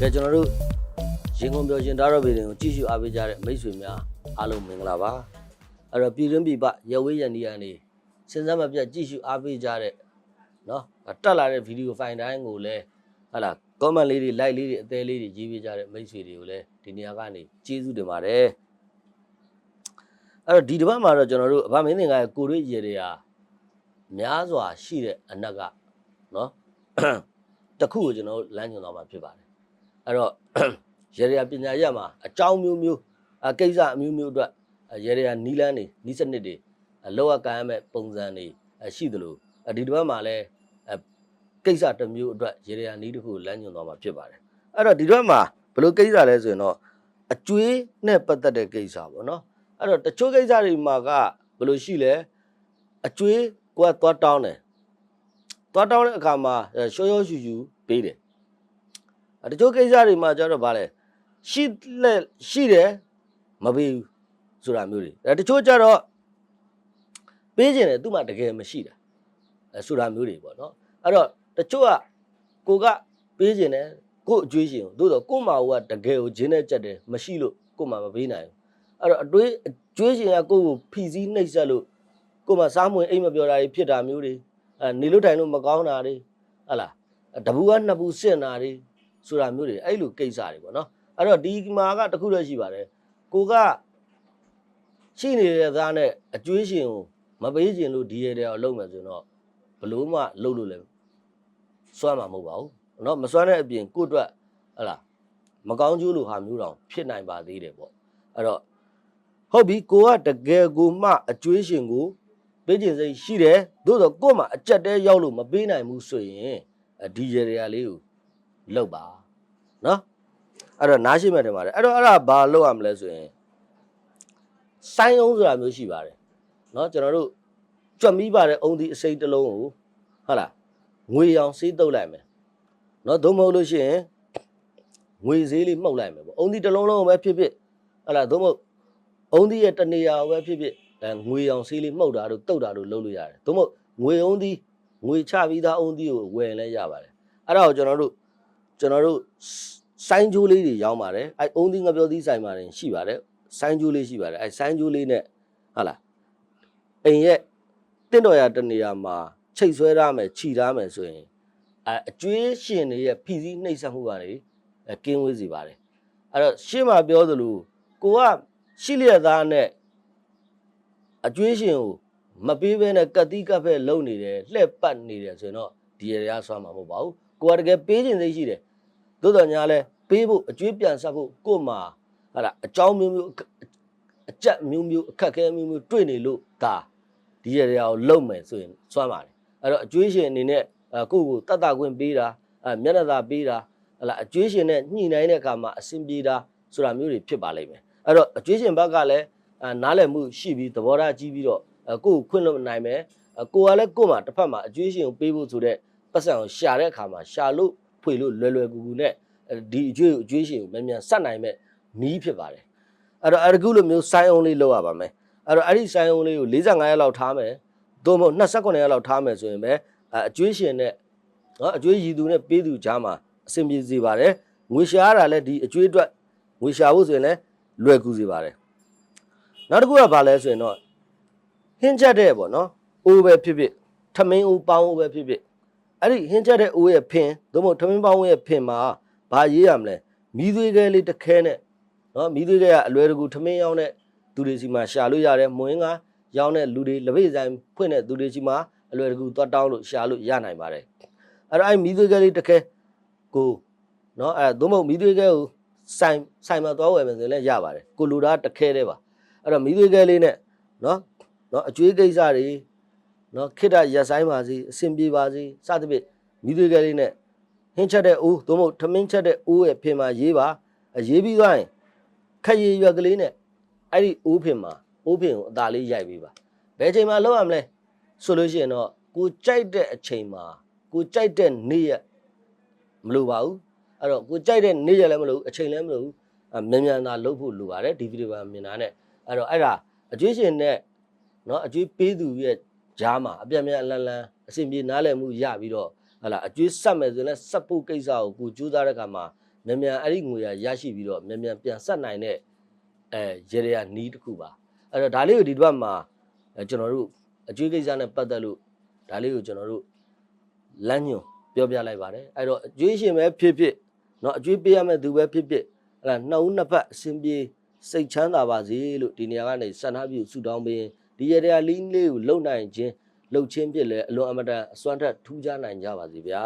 ကျွန်တော်တို့ရင်ကုန်ပြောရှင်ဒါတော့ဗီဒီယိုကိုကြည့်ရှုအားပေးကြတဲ့မိတ်ဆွေများအားလုံးမင်္ဂလာပါအဲ့တော့ပြည်တွင်းပြည်ပရဝေးရန်ဒီကနေစဉ်စားမပြတ်ကြည့်ရှုအားပေးကြတဲ့နော်တက်လာတဲ့ဗီဒီယိုဖိုင်တိုင်းကိုလည်းဟာလာ comment လေးတွေ like လေးတွေအသေးလေးတွေရေးပေးကြတဲ့မိတ်ဆွေတွေကိုလည်းဒီနေရာကနေကျေးဇူးတင်ပါတယ်အဲ့တော့ဒီတစ်ပတ်မှာတော့ကျွန်တော်တို့အဘမင်းသင်္ကာရဲ့ကိုရွေးရေတွေဟာများစွာရှိတဲ့အနက်ကနော်တစ်ခုကိုကျွန်တော်တို့လမ်းညွှန်သွားမှာဖြစ်ပါတယ် အဲ့တော့ရေရပညာရက်မှာအကြောင်းမျိုးမျိုးအကိစ္စအမျိုးမျိုးအတွက်ရေရနီးလန်းနေနီးစနစ်တွေအလောက်အကမ်းရမဲ့ပုံစံတွေအရှိသလိုအဒီတစ်ပတ်မှာလည်းအကိစ္စတစ်မျိုးအတွက်ရေရနီးတစ်ခုကိုလမ်းညွှန်သွားမှာဖြစ်ပါတယ်အဲ့တော့ဒီတစ်ပတ်မှာဘယ်လိုကိစ္စလဲဆိုရင်တော့အကျွေးနဲ့ပတ်သက်တဲ့ကိစ္စပေါ့နော်အဲ့တော့တချို့ကိစ္စတွေမှာကဘယ်လိုရှိလဲအကျွေးကိုကသွားတောင်းတယ်သွားတောင်းတဲ့အခါမှာအဲရှောရှောရှူရှူပေးတယ်အဲ တချို့ကိစ္စတွေမှာကျတော့ဗာလဲရှိလက်ရှိတယ်မပေးဘူးဆိုတာမျိုးတွေအဲတချို့ကျတော့ပေးခြင်းတယ်သူ့မှာတကယ်မရှိတာအဲဆိုတာမျိုးတွေပေါ့နော်အဲ့တော့တချို့ကကိုကပေးခြင်းတယ်ကို့အကျွေးရှင်ကိုသို့တော့ကို့မှာကတကယ်ကိုဂျင်းနဲ့ကြက်တယ်မရှိလို့ကို့မှာမပေးနိုင်ဘူးအဲ့တော့အတွေးအကျွေးရှင်ကကို့ကိုဖီစည်းနှိပ်စက်လို့ကို့မှာစားမဝင်အိမ်မပြောတာတွေဖြစ်တာမျိုးတွေအဲနေလို့တိုင်လို့မကောင်းတာတွေဟဟလားတပူကနှစ်ပူစင့်တာတွေ ဆိုတာမျိုးတွေအဲ့လိုကိစ္စတွေပေါ့နော်အဲ့တော့ဒီမှာကတခုတည်းရှိပါတယ်ကိုကရှိနေတဲ့သားနဲ့အကျွေးရှင်ကိုမပေးခြင်းလို့ဒီရတဲ့အောင်လုပ်မယ်ဆိုရင်တော့ဘလို့မှလုပ်လို့လည်းစွမ်းမှာမဟုတ်ပါဘူးเนาะမစွမ်းတဲ့အပြင်ကိုယ့်အတွက်ဟဟလားမကောင်းကျိုးလိုဟာမျိုးတောင်ဖြစ်နိုင်ပါသေးတယ်ပေါ့အဲ့တော့ဟုတ်ပြီကိုကတကယ်ကိုမှအကျွေးရှင်ကို ပေးခြင်းစိတ်ရှိတယ်သို့တော့ကို့မှာအကြက်တဲရောက်လို့မပေးနိုင်ဘူးဆိုရင်အဒီရေရလေးကို လောက်ပါနော်အဲ့တော့နားရှိမှတ်တယ်ပါတယ်အဲ့တော့အဲ့ဒါဘာလောက်ရမလဲဆိုရင်စိုင်းအောင်ဆိုတာမျိုးရှိပါတယ်နော်ကျွန်တော်တို့ကြွက်မိပါတဲ့အုံဒီအစိမ့်တစ်လုံးကိုဟုတ်လားငွေရောင်စေးတုပ်လိုက်မယ်နော်သို့မဟုတ်လို့ရှိရင်ငွေဈေးလေးမှုတ်လိုက်မယ်ပေါ့အုံဒီတစ်လုံးလုံးပဲဖြစ်ဖြစ်ဟုတ်လားသို့မဟုတ်အုံဒီရဲ့တနေရာကိုပဲဖြစ်ဖြစ်အဲငွေအောင်ဆေးလေးမှုတ်တာတို့တုတ်တာတို့လုပ်လို့ရတယ်။သို့မဟုတ်ငွေအောင်သီးငွေချပြီးသားအောင်သီးကိုဝယ်လဲရပါတယ်။အဲ့ဒါကိုကျွန်တော်တို့ ကျွန်တော်တို့ဆိုင်းကျိုးလေးတွေရောင်းပါတယ်။အဲအောင်သီးငပြောသီးဆိုင်ပါတယ်ရှိပါတယ်။ဆိုင်းကျိုးလေးရှိပါတယ်။အဲဆိုင်းကျိုးလေးနဲ့ဟာလားအိမ်ရဲ့တင့်တော်ရတနေရာမှာချိတ်ဆွဲရမယ်ခြိထားမယ်ဆိုရင်အဲအကျွေးရှင်တွေရဲ့ဖိစီးနှိပ်စက်မှုကနေအဲကင်းဝေးစေပါတယ်။အဲ့တော့ရှင်းမှာပြောသလိုကိုကရှိလျက်သားနဲ့အကျွေးရှင်ကိုမပေးဘဲနဲ့ကတ်တိကတ်ဖဲလုံနေတယ်လှည့်ပတ်နေတယ်ဆိုရင်တော့ဒီရရဆွမ်းမှာမဟုတ်ပါဘူးကိုကတကယ်ပေးခြင်းသိရှိတယ် သို့တော်ညာလဲပေးဖို့အကျွေးပြန်ဆက်ဖို့ကို့မှာဟာလာအကြောင်းမျိုးမျိုးအကြက်မျိုးမျိုးအခက်ခဲမျိုးမျိုးတွေ့နေလို့ဒါဒီရရကိုလုံမယ်ဆိုရင်ဆွမ်းပါတယ်အဲ့တော့အကျွေးရှင်အနေနဲ့အကိုယ့်ကိုတတ်တာခွင့်ပေးတာအမျက်နှာသာပေးတာဟလာအကျွေးရှင်နဲ့ညှိနှိုင်းတဲ့အခါမှာအဆင်ပြေတာဆိုတာမျိုးတွေဖြစ်ပါလိမ့်မယ်အဲ့တော့အကျွေးရှင်ဘက်ကလည်းအဲနားလည်မှုရှိပြီးသဘောထားကြီးပြီးတော့အဲကိုယ့်ကိုခွင့်လွှတ်နိုင်မယ်အဲကိုကလည်းကိုယ့်မှာတစ်ဖက်မှာအကျွေးရှင်ကိုပေးဖို့ဆိုတဲ့ပတ်စံကိုရှာတဲ့အခါမှာရှာလို့ ဖွေလို့လွယ်လွယ်ကူကူနဲ့အဲဒီအကျွေးကိုအကျွေးရှင်ကိုမြန်မြန်ဆက်နိုင်မဲ့နီးဖြစ်ပါတယ်အဲ့တော့အခုလိုမျိုးဆိုင်းအောင်လေးလောက်ရပါမယ်အဲ့တော့အဲ့ဒီဆိုင်းအောင်လေးကို45ရက်လောက်ထားမယ်သို့မဟုတ်29ရက်လောက်ထားမယ်ဆိုရင်ပဲအဲအကျွေးရှင်နဲ့နော်အကျွေးရည်သူနဲ့ပေးသူကြားမှာအဆင်ပြေစေပါတယ်ငွေရှာရတာလည်းဒီအကျွေးအတွက်ငွေရှာဖို့ဆိုရင်လည်းလွယ်ကူစေပါတယ်နောက်တစ်ခုကဘာလဲဆိုရင်တော့ဟင်းချက်တဲ့ပေါ့နော်အိုးပဲဖြစ်ဖြစ်ထမင်းအိုးပေါင်းအိုးပဲဖြစ်ဖြစ် အဲ့ဒီဟင်းချက်တဲ့အိုးရဲ့ဖင်သို့မဟုတ်ထမင်းပေါင်းအိုးရဲ့ဖင်မှာဘာရေးရမလဲမီးသွေးခဲလေးတစ်ခဲနဲ့နော်မီးသွေးခဲကအလွယ်တကူထမင်းရောင်းတဲ့သူတွေစီမှာရှာလို့ရတယ်မွင်းကရောင်းတဲ့လူတွေလက်ပိတ်ဆိုင်ဖွင့်တဲ့သူတွေစီမှာအလွယ်တကူသွားတောင်းလို့ရှာလို့ရနိုင်ပါတယ်အဲ့တော့အဲ့မီးသွေးခဲလေးတစ်ခဲကိုနော်အဲ့သို့မဟုတ်မီးသွေးခဲကိုဆိုင်ဆိုင်မှာသွားဝယ်မယ်ဆိုရင်လည်းရပါတယ်ကိုလူသားတစ်ခဲတည်းပါအဲ့တော့မိသွေးကဲလေးနဲ့နော်နော်အကျွေးကိစ္စတွေ နော်ခိတ္တရက်ဆိုင်ပါစီအဆင်ပြေပါစီစသဖြင့်မိသွေးကဲလေးနဲ့ဟင်းချက်တဲ့အိုးသို့မဟုတ်ထမင်းချက်တဲ့အိုးရဲ့ဖင်မှာရေးပါအရေးပြီးသွားရင်ခက်ရည်ရွက်ကလေးနဲ့အဲ့ဒီအိုးဖင်မှာအိုးဖင်ကိုအသာလေးရိုက်ပေးပါဘယ်ချိန်မှာလောက်ရမလဲဆိုလို့ရှိရင်တော့ကိုကြိုက်တဲ့အချိန်မှာကိုကြိုက်တဲ့နေ့ရက်မလိုပါဘူးအဲ့တော့ကိုကြိုက်တဲ့နေ့ရက်လည်းမလိုဘူးအချိန်လည်းမလိုဘူးအမြန်မြန်သာလုပ်ဖို့လိုပါတယ်ဒီဗီဒီယိုကမြင်တာနဲ့ အဲ့တော့အဲ့ဒါအကျွေးရှင်နဲ့เนาะအကျွေးပေးသူရဲ့ ဂျားမှာအပြတ်မြန်အလန်လန်အဆင်ပြေနားလည်မှုရပြီးတော့ဟလာအကျွေးဆက်မယ်ဆိုရင်လည်းဆက်ဖို့ကိစ္စကိုကိုကြိုးစားတဲ့ခါမှာ မြန်မြန်အဲ့ဒီငွေရရရှိပြီးတော့မြန်မြန်ပြန်ဆက်နိုင်တဲ့အဲရေရနီးတစ်ခုပါအဲ့တော့ဒါလေးကိုဒီတစ်ပတ်မှာအဲကျွန်တော်တို့အကျွေးကိစ္စနဲ့ပတ်သက်လို့ဒါလေးကိုကျွန်တော်တို့လမ်းညွန်ပြောပြလိုက်ပါတယ်အဲ့တော့အကျွေးရှင်ပဲဖြစ်ဖြစ်เนาะအကျွေးပေးရမယ့်သူပဲဖြစ်ဖြစ်အဲ့ဒါနှစ်ဦးနှစ်ဖက်အစဉ်ပြေစိတ်ချမ်းသာပါစေလို့ဒီနေရာကနေစန္ဒပြုဆုတောင်းပေးရင် ဒီရေရလီးလေးကိုလုံနိုင်ခြင်းလှုပ်ချင်းဖြစ်လဲအလွန်အမတန်အစွမ်းထက်ထူးခြားနိုင်ကြပါစေဗျာ